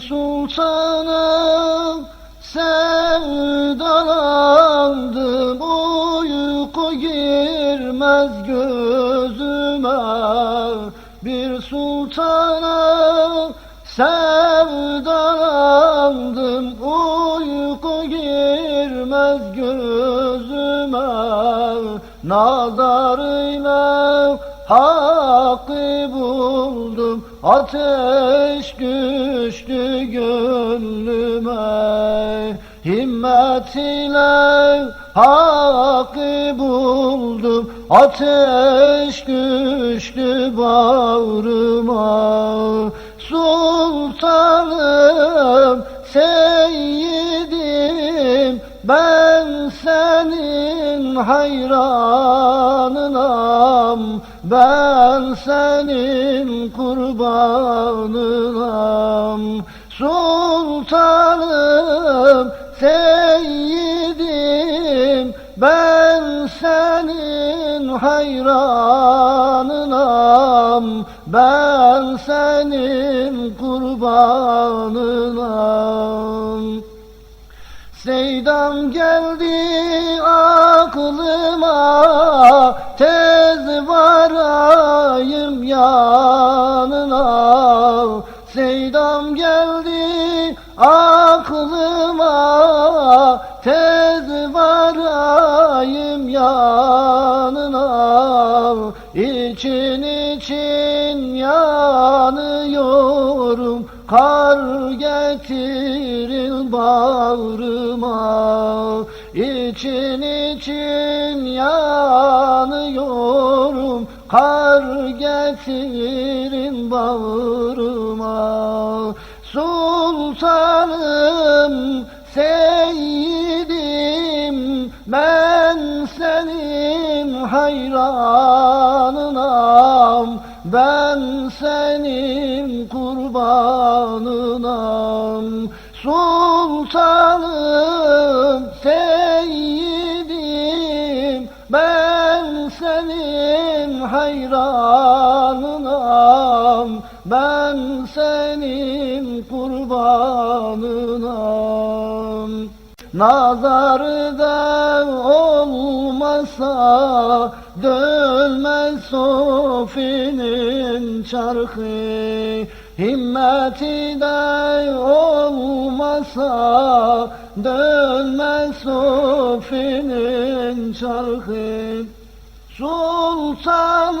Sultanım sevdalandım Uyku girmez gözüme. Bir sultanım sevdalandım. Uyku girmez gözüme. Nazarıyla hakkı buldum Ateş düştü gönlüme Himmet ile hakkı buldum. Ateş düştü bağrıma hayranınam Ben senin kurbanınam. Sultanım, seyyidim Ben senin hayranınam. Ben senin kurbanınam. Seydam geldi yanına. Seydam geldi aklıma Tez varayım yanına. İçin için yanıyorum Kar getirin bağrıma. İçin için yanıyorum Kar getirin bağrıma. Sultanım, seyyidim Ben senin hayranınam. Ben senin kurbanınam. Sultanım, hayranınam Ben senin kurbanınam. Nazarda olmasa dönmez Sofi'nin çarkı. Himmeti de olmasa dönmez Sofi'nin çarkı Sultanım,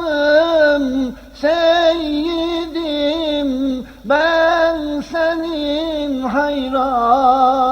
seyyidim, ben senin hayranım.